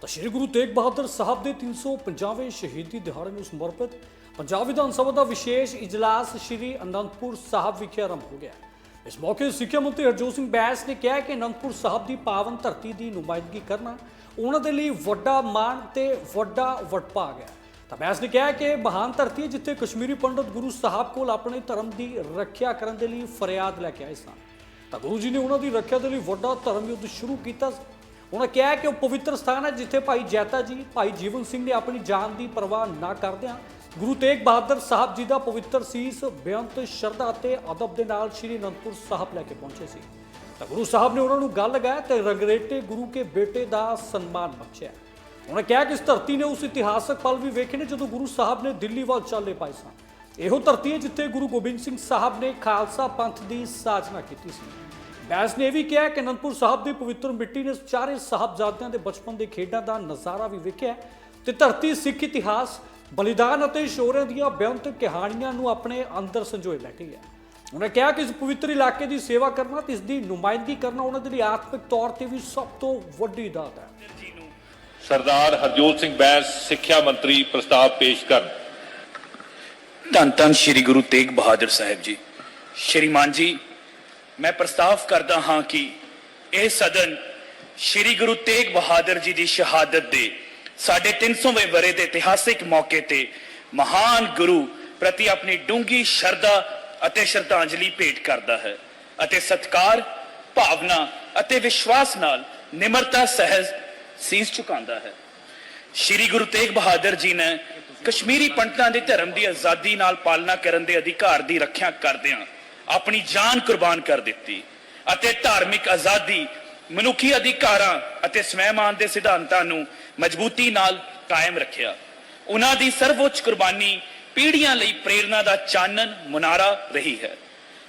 ਤਾਂ ਸ੍ਰੀ ਗੁਰੂ ਤੇਗ ਬਹਾਦਰ ਸਾਹਿਬ ਦੇ 350ਵੇਂ ਸ਼ਹੀਦੀ ਦਿਹਾੜੇ ਨੂੰ ਸਮਰਪਿਤ ਪੰਜਾਬ ਵਿਧਾਨ ਸਭਾ ਦਾ ਵਿਸ਼ੇਸ਼ ਇਜਲਾਸ ਸ੍ਰੀ ਅਨੰਦਪੁਰ ਸਾਹਿਬ ਵਿਖੇ ਆਰੰਭ ਹੋ ਗਿਆ ਇਸ ਮੌਕੇ ਸਿੱਖਿਆ ਮੰਤਰੀ ਹਰਜੋਤ ਸਿੰਘ ਬੈਂਸ ਨੇ ਕਿਹਾ ਕਿ ਅਨੰਦਪੁਰ ਸਾਹਿਬ ਦੀ ਪਾਵਨ ਧਰਤੀ ਦੀ ਨੁਮਾਇੰਦਗੀ ਕਰਨਾ ਉਹਨਾਂ ਦੇ ਲਈ ਵੱਡਾ ਮਾਣ ਤੇ ਵੱਡਾ ਵਟਭਾਗ ਹੈ। ਤਾਂ ਬੈਂਸ ਨੇ ਕਿਹਾ ਕਿ ਮਹਾਨ ਧਰਤੀ ਹੈ ਜਿੱਥੇ ਕਸ਼ਮੀਰੀ ਪੰਡਤ ਗੁਰੂ ਸਾਹਿਬ ਕੋਲ ਆਪਣੇ ਧਰਮ ਦੀ ਰੱਖਿਆ ਕਰਨ ਦੇ ਲਈ ਫਰਿਆਦ ਲੈ ਕੇ ਆਏ ਸਨ। ਤਾਂ ਗੁਰੂ ਜੀ ਨੇ ਉਹਨਾਂ ਦੀ ਰੱਖਿਆ ਦੇ ਲਈ ਵੱਡਾ ਧਰਮ ਯੁੱਧ ਸ਼ੁਰੂ ਕੀਤਾ ਉਹਨਾਂ ਕਿਹਾ ਕਿ ਉਹ ਪਵਿੱਤਰ ਸਥਾਨ ਹੈ ਜਿੱਥੇ ਭਾਈ ਜੈਤਾ ਜੀ, ਭਾਈ ਜੀਵਨ ਸਿੰਘ ਨੇ ਆਪਣੀ ਜਾਨ ਦੀ ਪਰਵਾਹ ਨਾ ਕਰਦਿਆਂ ਗੁਰੂ ਤੇਗ ਬਹਾਦਰ ਸਾਹਿਬ ਜੀ ਦਾ ਪਵਿੱਤਰ ਸੀਸ ਬੇਅੰਤ ਸ਼ਰਧਾ ਅਤੇ ਅਦਬ ਦੇ ਨਾਲ ਸ੍ਰੀ ਅਨੰਦਪੁਰ ਸਾਹਿਬ ਲੈ ਕੇ ਪਹੁੰਚੇ ਸੀ। ਤਾਂ ਗੁਰੂ ਸਾਹਿਬ ਨੇ ਉਹਨਾਂ ਨੂੰ ਗੱਲ ਲਗਾਇਆ ਤੇ ਰੰਗਰੇਟੇ ਗੁਰੂ ਕੇ ਬੇਟੇ ਦਾ ਸਨਮਾਨ ਬਖਸ਼ਿਆ। ਉਹਨਾਂ ਕਿਹਾ ਕਿ ਇਸ ਧਰਤੀ ਨੇ ਉਸ ਇਤਿਹਾਸਕ ਪਲ ਵੀ ਵੇਖੇ ਨੇ ਜਦੋਂ ਗੁਰੂ ਸਾਹਿਬ ਨੇ ਦਿੱਲੀ ਵੱਲ ਚੱਲੇ ਪਾਏ ਸਨ ਇਹੋ ਧਰਤੀ ਹੈ ਜਿੱਥੇ ਗੁਰੂ ਗੋਬਿੰਦ ਸਿੰਘ ਸਾਹਿਬ ਨੇ ਖਾਲਸਾ ਪੰਥ ਦੀ ਸਾਜਨਾ ਕੀਤੀ ਸੀ। ਬੈਂਸ ਨੇ ਇਹ ਵੀ ਕਿਹਾ ਕਿ ਅਨੰਦਪੁਰ ਸਾਹਿਬ ਦੀ ਪਵਿੱਤਰ ਮਿੱਟੀ ਨੇ ਚਾਰੇ ਸਾਹਿਬਜ਼ਾਦਿਆਂ ਦੇ ਬਚਪਨ ਦੇ ਖੇਡਾਂ ਦਾ ਨਜ਼ਾਰਾ ਵੀ ਵੇਖਿਆ ਤੇ ਧਰਤੀ ਸਿੱਖ ਇਤਿਹਾਸ ਬਲੀਦਾਨ ਅਤੇ ਸ਼ੌਰਯ ਦੀਆਂ ਬੇਅੰਤ ਕਹਾਣੀਆਂ ਨੂੰ ਆਪਣੇ ਅੰਦਰ ਸੰਜੋਏ ਬੈਠੀ ਹੈ। ਉਹਨੇ ਕਿਹਾ ਕਿ ਇਸ ਪਵਿੱਤਰ ਇਲਾਕੇ ਦੀ ਸੇਵਾ ਕਰਨਾ ਤੇ ਇਸ ਦੀ ਨੁਮਾਇੰਦਗੀ ਕਰਨਾ ਉਹਨਾਂ ਦੇ ਲਈ ਆਤਮਿਕ ਤੌਰ ਤੇ ਵੀ ਸਭ ਤੋਂ ਵੱਡੀ ਦਾਤ ਹੈ। ਸਰਦਾਰ ਹਰਜੋਤ ਸਿੰਘ ਬੈਂਸ ਸਿੱਖਿਆ ਮੰਤਰੀ ਪ੍ਰਸਤਾਵ ਪੇਸ਼ ਕਰਨ। ਧੰਨ ਧੰਨ ਸ੍ਰੀ ਗੁਰੂ ਤੇਗ ਬਹਾਦਰ ਸਾਹਿਬ ਜੀ। ਸ਼੍ਰੀਮਾਨ ਜੀ ਮੈਂ ਪ੍ਰਸਤਾਵ ਕਰਦਾ ਹਾਂ ਕਿ ਇਹ ਸਦਨ ਸ੍ਰੀ ਗੁਰੂ ਤੇਗ ਬਹਾਦਰ ਜੀ ਦੀ ਸ਼ਹਾਦਤ ਦੇ ਸਾਡੇ 300ਵੇਂ ਵਰੇ ਦੇ ਇਤਿਹਾਸਿਕ ਮੌਕੇ ਤੇ ਮਹਾਨ ਗੁਰੂ ਪ੍ਰਤੀ ਆਪਣੀ ਡੂੰਗੀ ਸ਼ਰਧਾ ਅਤੇ ਸ਼ਰਧਾਂਜਲੀ ਭੇਟ ਕਰਦਾ ਹੈ ਅਤੇ ਸਤਕਾਰ, ਭਾਵਨਾ ਅਤੇ ਵਿਸ਼ਵਾਸ ਨਾਲ ਨਿਮਰਤਾ ਸਹਿਜ ਸੀਸ ਝੁਕਾਉਂਦਾ ਹੈ। ਸ਼੍ਰੀ ਗੁਰੂ ਤੇਗ ਬਹਾਦਰ ਜੀ ਨੇ ਕਸ਼ਮੀਰੀ ਪੰਡਤਾਂ ਦੇ ਧਰਮ ਦੀ ਆਜ਼ਾਦੀ ਨਾਲ ਪਾਲਣਾ ਕਰਨ ਦੇ ਅਧਿਕਾਰ ਦੀ ਰੱਖਿਆ ਕਰਦਿਆਂ ਆਪਣੀ ਜਾਨ ਕੁਰਬਾਨ ਕਰ ਦਿੱਤੀ ਅਤੇ ਧਾਰਮਿਕ ਆਜ਼ਾਦੀ, ਮਨੁੱਖੀ ਅਧਿਕਾਰਾਂ ਅਤੇ ਸਵੈਮਾਨ ਦੇ ਸਿਧਾਂਤਾਂ ਨੂੰ ਮਜ਼ਬੂਤੀ ਨਾਲ ਕਾਇਮ ਰੱਖਿਆ। ਉਹਨਾਂ ਦੀ ਸਰਵਉੱਚ ਕੁਰਬਾਨੀ ਪੀੜ੍ਹੀਆਂ ਲਈ ਪ੍ਰੇਰਣਾ ਦਾ ਚਾਨਣ, ਮੁਨਾਰਾ ਰਹੀ ਹੈ,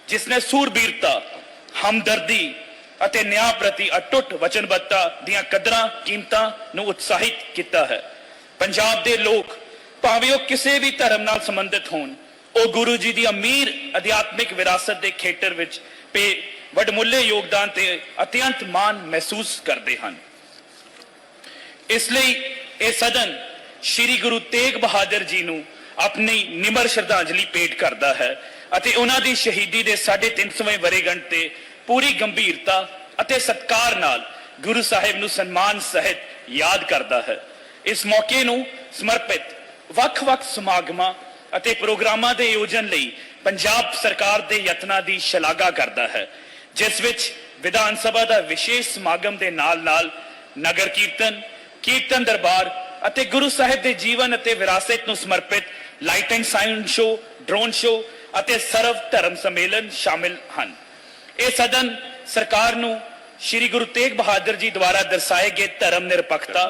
ਜਿਸ ਨੇ ਸੂਰਬੀਰਤਾ, ਹਮਦਰਦੀ ਅਤੇ ਨਿਆਂ ਪ੍ਰਤੀ ਅਟੁੱਟ ਵਚਨਬੱਧਤਾ ਦੀਆਂ ਕਦਰਾਂ, ਕੀਮਤਾਂ ਨੂੰ ਉਤਸ਼ਾਹਿਤ ਕੀਤਾ ਹੈ। ਪੰਜਾਬ ਦੇ ਲੋਕ ਭਾਵੇਂ ਉਹ ਕਿਸੇ ਵੀ ਧਰਮ ਨਾਲ ਸੰਬੰਧਿਤ ਹੋਣ ਉਹ ਗੁਰੂ ਜੀ ਦੀ ਅਮੀਰ ਅਧਿਆਤਮਿਕ ਵਿਰਾਸਤ ਦੇ ਖੇਤਰ ਵਿੱਚ ਪੇ ਵਡਮੁੱਲੇ ਯੋਗਦਾਨ ਤੇ ਅਤਿਅੰਤ ਮਾਣ ਮਹਿਸੂਸ ਕਰਦੇ ਹਨ। ਇਸ ਲਈ ਇਹ ਸਦਨ ਸ੍ਰੀ ਗੁਰੂ ਤੇਗ ਬਹਾਦਰ ਜੀ ਨੂੰ ਆਪਣੀ ਨਿਮਰ ਸ਼ਰਧਾਂਜਲੀ ਭੇਟ ਕਰਦਾ ਹੈ ਅਤੇ ਉਹਨਾਂ ਦੀ ਸ਼ਹੀਦੀ ਦੇ 350ਵੇਂ ਵਰੇਗੰਢ ਤੇ ਪੂਰੀ ਗੰਭੀਰਤਾ ਅਤੇ ਸਤਕਾਰ ਨਾਲ ਗੁਰੂ ਸਾਹਿਬ ਨੂੰ ਸਨਮਾਨ ਸਹਿਤ ਯਾਦ ਕਰਦਾ ਹੈ। ਇਸ ਮੌਕੇ ਨੂੰ ਸਮਰਪਿਤ ਵੱਖ-ਵੱਖ ਸਮਾਗਮਾਂ ਅਤੇ ਪ੍ਰੋਗਰਾਮਾਂ ਦੇ ਆਯੋਜਨ ਲਈ ਪੰਜਾਬ ਸਰਕਾਰ ਦੇ ਯਤਨਾਂ ਦੀ ਸ਼ਲਾਘਾ ਕਰਦਾ ਹੈ ਜਿਸ ਵਿੱਚ ਵਿਧਾਨ ਸਭਾ ਦਾ ਵਿਸ਼ੇਸ਼ ਸਮਾਗਮ ਦੇ ਨਾਲ-ਨਾਲ ਨਗਰ ਕੀਰਤਨ ਕੀਰਤਨ ਦਰਬਾਰ ਅਤੇ ਗੁਰੂ ਸਾਹਿਬ ਦੇ ਜੀਵਨ ਅਤੇ ਵਿਰਾਸਤ ਨੂੰ ਸਮਰਪਿਤ light and sound show drone show ਅਤੇ ਸਰਵ ਧਰਮ ਸੰਮੇਲਨ ਸ਼ਾਮਿਲ ਹਨ। ਇਹ ਸਦਨ ਸਰਕਾਰ ਨੂੰ ਸ੍ਰੀ ਗੁਰੂ ਤੇਗ ਬਹਾਦਰ ਜੀ ਦੁਆਰਾ ਦਰਸਾਏ ਗਏ ਧਰਮ ਨਿਰਪੱਖਤਾ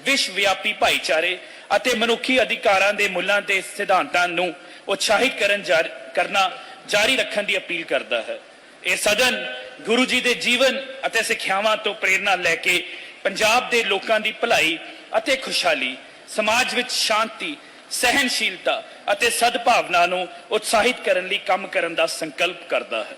ਵਿਸ਼ਵ ਵਿਆਪੀ ਭਾਈਚਾਰੇ ਅਤੇ ਮਨੁੱਖੀ ਅਧਿਕਾਰਾਂ ਦੇ ਮੁੱਲਾਂ ਤੇ ਸਿਧਾਂਤਾਂ ਨੂੰ ਉਤਸ਼ਾਹਿਤ ਕਰਨ ਜਾਰੀ, ਕਰਨਾ ਜਾਰੀ ਰੱਖਣ ਦੀ ਅਪੀਲ ਕਰਦਾ ਹੈ। ਇਹ ਸਦਨ ਗੁਰੂ ਜੀ ਦੇ ਜੀਵਨ ਅਤੇ ਸਿੱਖਿਆਵਾਂ ਤੋਂ ਪ੍ਰੇਰਣਾ ਲੈ ਕੇ ਪੰਜਾਬ ਦੇ ਲੋਕਾਂ ਦੀ ਭਲਾਈ ਅਤੇ ਖੁਸ਼ਹਾਲੀ, ਸਮਾਜ ਵਿੱਚ ਸ਼ਾਂਤੀ ਸਹਿਨਸ਼ੀਲਤਾ ਅਤੇ ਸਦਭਾਵਨਾ ਨੂੰ ਉਤਸ਼ਾਹਿਤ ਕਰਨ ਲਈ ਕੰਮ ਕਰਨ ਦਾ ਸੰਕਲਪ ਕਰਦਾ ਹੈ।